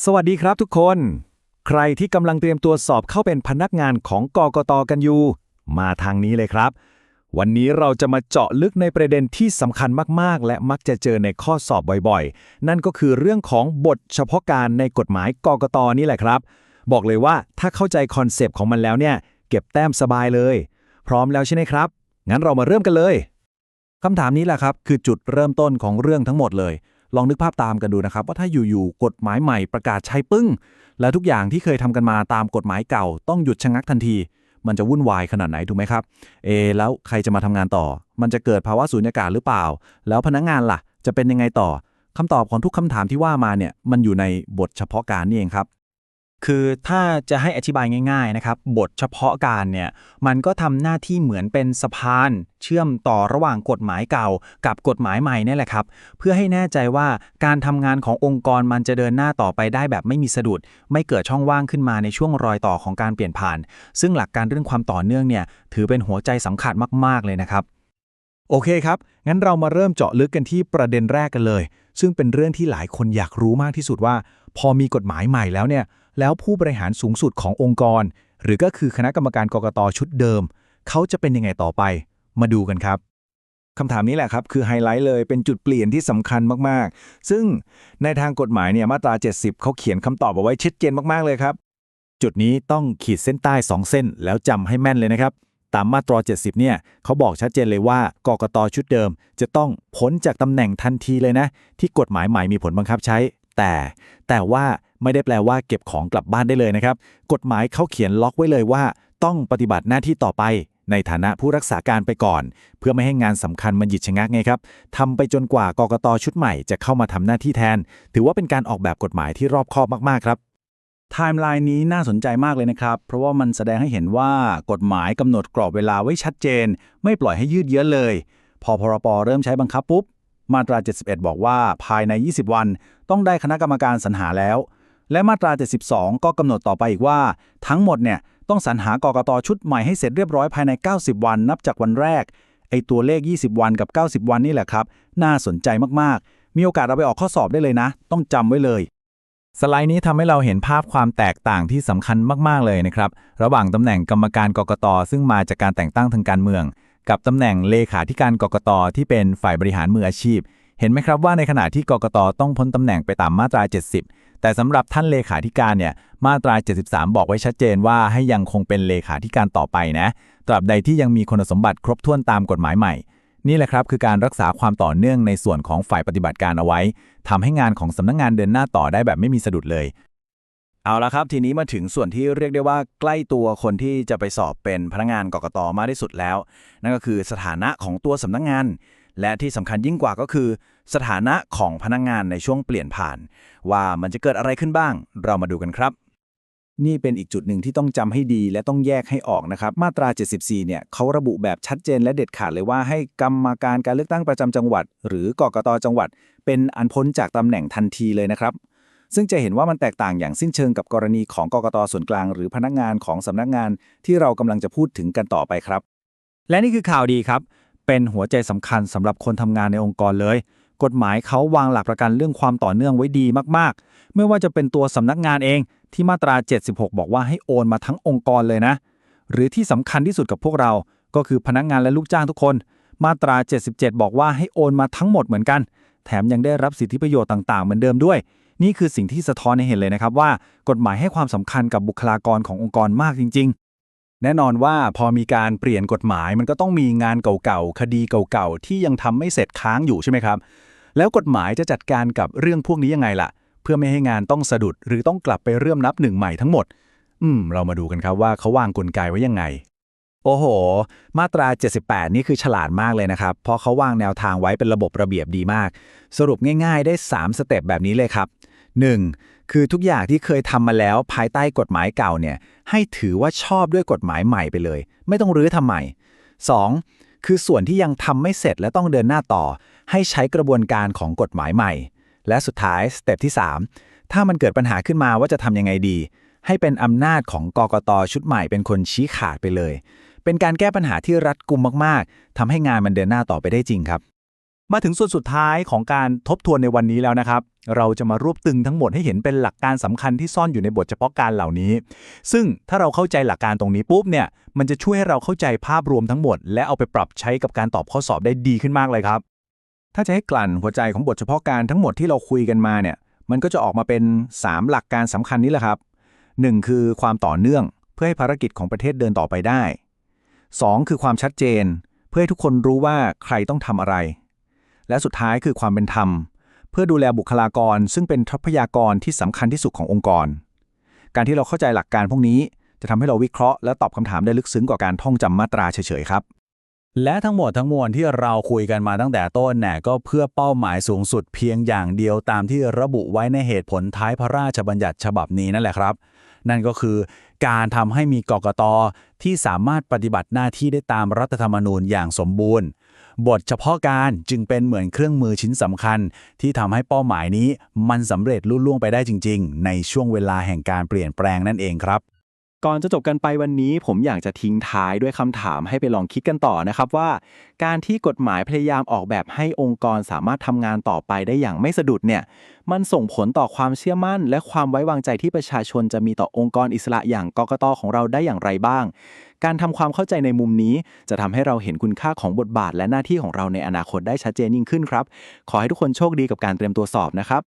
สวัสดีครับทุกคน ใครที่กำลังเตรียมตัวสอบเข้าเป็นพนักงานของกกตกันอยู่ มาทางนี้เลยครับ วันนี้เราจะมาเจาะลึกในประเด็นที่สำคัญมาก ๆ และมักจะเจอในข้อสอบบ่อยๆ นั่นก็คือเรื่องของบทเฉพาะการในกฎหมายกกตนี่แหละครับ บอกเลยว่าถ้าเข้าใจคอนเซปต์ของมันแล้วเนี่ย เก็บแต้มสบายเลย พร้อมแล้วใช่ไหมครับ งั้นเรามาเริ่มกันเลยคำถามนี้แหละครับคือจุดเริ่มต้นของเรื่องทั้งหมดเลย ลองนึกภาพตามกันดูนะครับ ว่าถ้าอยู่ๆกฎหมายใหม่ประกาศใช้ปึ้ง และทุกอย่างที่เคยทำกันมาตามกฎหมายเก่า ต้องหยุดชะงักทันที มันจะวุ่นวายขนาดไหนถูกไหมครับเอแล้วใครจะมาทำงานต่อ มันจะเกิดภาวะสูญญากาศหรือเปล่า แล้วพนักงานล่ะ จะเป็นยังไงต่อคำตอบของทุกคำถามที่ว่ามาเนี่ยมันอยู่ในบทเฉพาะการนี่เองครับ คือถ้าจะให้อธิบายง่าย ๆนะครับ บทเฉพาะการเนี่ยมันก็ทำหน้าที่เหมือนเป็นสะพาน เชื่อมต่อระหว่างกฎหมายเก่า กับกฎหมายใหม่นี่แหละครับ เพื่อให้แน่ใจว่าการทำงานขององค์กรมันจะเดินหน้าต่อไปได้แบบไม่มีสะดุด ไม่เกิดช่องว่างขึ้นมาในช่วงรอยต่อของการเปลี่ยนผ่าน ซึ่งหลักการเรื่องความต่อเนื่องเนี่ยถือเป็นหัวใจสำคัญมาก ๆ เลยนะครับโอเคครับ งั้นเรามาเริ่มเจาะลึกกันที่ประเด็นแรกกันเลย ซึ่งเป็นเรื่องที่หลายคนอยากรู้มากที่สุดว่า พอมีกฎหมายใหม่แล้วเนี่ย แล้วผู้บริหารสูงสุดขององค์กร หรือก็คือคณะกรรมการกรกตชุดเดิม เขาจะเป็นยังไงต่อไป มาดูกันครับคำถามนี้แหละครับคือไฮไลท์เลยเป็นจุดเปลี่ยนที่สำคัญมากๆ ซึ่งในทางกฎหมายเนี่ยมาตรา 70 เขาเขียนคำตอบเอาไว้ชัดเจนมากๆเลยครับ จุดนี้ต้องขีดเส้นใต้ 2 เส้นแล้วจำให้แม่นเลยนะครับ ตามมาตรา 70 เนี่ยเขาบอกชัดเจนเลยว่ากกตชุดเดิม จะต้องพ้นจากตำแหน่งทันทีเลยนะ ที่กฎหมายใหม่มีผลบังคับใช้ แต่แต่ว่าไม่ได้แปลว่าเก็บของกลับบ้านได้เลยนะครับ กฎหมายเขาเขียนล็อกไว้เลยว่า ต้องปฏิบัติหน้าที่ต่อไปในฐานะผู้รักษาการไปก่อน เพื่อไม่ให้งานสำคัญมันหยุดชะงักไงครับทำไปจนกว่ากกตชุดใหม่จะเข้ามาทำหน้าที่แทน ถือว่าเป็นการออกแบบกฎหมายที่รอบคอบมากๆครับไทม์ไลน์นี้น่าสนใจมากเลยนะครับ เพราะว่ามันแสดงให้เห็นว่ากฎหมายกำหนดกรอบเวลาไว้ชัดเจน ไม่ปล่อยให้ยืดเยื้อเลย พอพรปเริ่มใช้บังคับปุ๊บ มาตรา 71 บอกว่าภายใน 20 วัน ต้องได้คณะกรรมการสรรหาแล้ว และมาตรา 72 ก็กำหนดต่อไปอีกว่า ทั้งหมดเนี่ยต้องสรรหากกตชุดใหม่ให้เสร็จเรียบร้อยภายใน 90 วัน นับจากวันแรก ไอตัวเลข 20 วันกับ 90 วันนี่แหละครับ น่าสนใจมากๆ มีโอกาสเอาไปออกข้อสอบได้เลยนะ ต้องจำไว้เลยสไลด์นี้ทำให้เราเห็นภาพความแตกต่างที่สำคัญมาก ๆ เลยนะครับ ระหว่างตำแหน่งกรรมการกกตซึ่งมาจากการแต่งตั้งทางการเมือง กับตำแหน่งเลขาธิการกกตที่เป็นฝ่ายบริหารมืออาชีพ เห็นไหมครับว่าในขณะที่กกตต้องพ้นตำแหน่งไปตามมาตรา 70 แต่สำหรับท่านเลขาธิการเนี่ยมาตรา 73 บอกไว้ชัดเจนว่าให้ยังคงเป็นเลขาธิการต่อไปนะตราบใดที่ยังมีคุณสมบัติครบถ้วนตามกฎหมายใหม่ นี่แหละครับคือการรักษาความต่อเนื่องในส่วนของฝ่ายปฏิบัติการเอาไว้ทำให้งานของสำนักงานเดินหน้าต่อได้แบบไม่มีสะดุดเลย เอาละครับ ทีนี้มาถึงส่วนที่เรียกได้ว่าใกล้ตัวคนที่จะไปสอบเป็นพนักงานกกตมากที่สุดแล้ว นั่นก็คือสถานะของตัวสำนักงาน และที่สำคัญยิ่งกว่าก็คือ สถานะของพนักงานในช่วงเปลี่ยนผ่าน ว่ามันจะเกิดอะไรขึ้นบ้าง เรามาดูกันครับ นี่เป็นอีกจุดหนึ่งที่ต้องจำให้ดีและต้องแยกให้ออกนะครับ มาตรา 74 เนี่ยเขาระบุแบบชัดเจนและเด็ดขาดเลยว่าให้กรรมาการการเลือกตั้งประจำจังหวัด หรือกกตจังหวัด เป็นอันพ้นจากตำแหน่งทันทีเลยนะครับ ซึ่งจะเห็นว่ามันแตกต่างอย่างสิ้นเชิงกับกรณีของกกตส่วนกลาง หรือพนักงานของสำนักงานที่เรากำลังจะพูดถึงกันต่อไปครับ และนี่คือข่าวดีครับ เป็นหัวใจสำคัญสำหรับคนทำงานในองค์กรเลย กฎหมายเขาวางหลักประกันเรื่องความต่อเนื่องไว้ดีมากๆ ไม่ว่าจะเป็นตัวสำนักงานเองที่มาตรา 76 บอกว่าให้โอนมาทั้งองค์กรเลยนะ หรือที่สำคัญที่สุดกับพวกเรา ก็คือพนักงานและลูกจ้างทุกคน มาตรา 77 บอกว่าให้โอนมาทั้งหมดเหมือนกัน แถมยังได้รับสิทธิประโยชน์ต่างๆ เหมือนเดิมด้วย นี่คือสิ่งที่สะท้อนให้เห็นเลยนะครับว่ากฎหมายให้ความสำคัญกับบุคลากรขององค์กรมากจริง ๆ แน่นอนว่าพอมีการเปลี่ยนกฎหมายมันก็ต้องมีงานเก่าๆคดีเก่าๆที่ยังทำไม่เสร็จค้างอยู่ใช่ไหมครับ แล้วกฎหมายจะจัดการกับเรื่องพวกนี้ยังไงล่ะ เพื่อไม่ให้งานต้องสะดุดหรือต้องกลับไปเริ่มนับหนึ่งใหม่ทั้งหมด อืม เรามาดูกันครับว่าเขาวางกลไกไว้ยังไงโอ้โห มาตรา 78 นี่คือฉลาดมากเลยนะครับ เพราะเขาวางแนวทางไว้เป็นระบบระเบียบดีมาก สรุปง่ายๆ ได้ 3 สเต็ปแบบนี้เลยครับ 1. คือทุกอย่างที่เคยทำมาแล้วภายใต้กฎหมายเก่าเนี่ยให้ถือว่าชอบด้วยกฎหมายใหม่ไปเลย ไม่ต้องรื้อทำใหม่ 2. คือส่วนที่ยังทำไม่เสร็จและต้องเดินหน้าต่อ ให้ใช้กระบวนการของกฎหมายใหม่ และสุดท้ายสเต็ปที่ 3 ถ้ามันเกิดปัญหาขึ้นมาว่าจะทำยังไงดี ให้เป็นอำนาจของกกตชุดใหม่เป็นคนชี้ขาดไปเลย เป็นการแก้ปัญหาที่รัดกุมมาก ๆทำให้งานมันเดินหน้าต่อไปได้จริงครับ มาถึงส่วนสุดท้ายของการทบทวนในวันนี้แล้วนะครับ เราจะมารวบตึงทั้งหมดให้เห็นเป็นหลักการสำคัญที่ซ่อนอยู่ในบทเฉพาะการเหล่านี้ ซึ่งถ้าเราเข้าใจหลักการตรงนี้ปุ๊บเนี่ย มันจะช่วยให้เราเข้าใจภาพรวมทั้งหมด และเอาไปปรับใช้กับการตอบข้อสอบได้ดีขึ้นมากเลยครับ ถ้าจะให้กลั่นหัวใจของบทเฉพาะการทั้งหมดที่เราคุยกันมาเนี่ย มันก็จะออกมาเป็น 3 หลักการสำคัญนี้แหละครับ 1. คือความต่อเนื่องเพื่อให้ภารกิจของประเทศเดินต่อไปได้ 2. คือความชัดเจน เพื่อให้ทุกคนรู้ว่าใครต้องทำอะไร และสุดท้ายคือความเป็นธรรม เพื่อดูแลบุคลากร ซึ่งเป็นทรัพยากรที่สำคัญที่สุดขององค์กร การที่เราเข้าใจหลักการพวกนี้จะทำให้เราวิเคราะห์และตอบคำถามได้ลึกซึ้งกว่าการท่องจำมาตราเฉยๆครับ และทั้งหมดทั้งมวลที่เราคุยกันมาตั้งแต่ต้นแน่ก็เพื่อเป้าหมายสูงสุดเพียงอย่างเดียวตามที่ระบุไว้ในเหตุผลท้ายพระราชบัญญัติฉบับนี้นั่นแหละครับ นั่นก็คือการทำให้มีกกตที่สามารถปฏิบัติหน้าที่ได้ตามรัฐธรรมนูญอย่างสมบูรณ์ บทเฉพาะการจึงเป็นเหมือนเครื่องมือชิ้นสำคัญ ที่ทำให้เป้าหมายนี้มันสำเร็จลุล่วงไปได้จริง ๆ ในช่วงเวลาแห่งการเปลี่ยนแปลงนั่นเองครับ ก่อนจะจบกันไปวันนี้ผมอยากจะทิ้งท้ายด้วยคำถามให้ไปลองคิดกันต่อนะครับว่า การที่กฎหมายพยายามออกแบบให้องค์กรสามารถทำงานต่อไปได้อย่างไม่สะดุดเนี่ยมันส่งผลต่อความเชื่อมั่น และความไว้วางใจที่ประชาชนจะมีต่อองค์กรอิสระอย่างกกตของเราได้อย่างไรบ้าง การทำความเข้าใจในมุมนี้ จะทำให้เราเห็นคุณค่าของบทบาท และหน้าที่ของเราในอนาคตได้ชัดเจนยิ่งขึ้นครับขอให้ทุกคนโชคดีกับการเตรียมตัวสอบนะครับ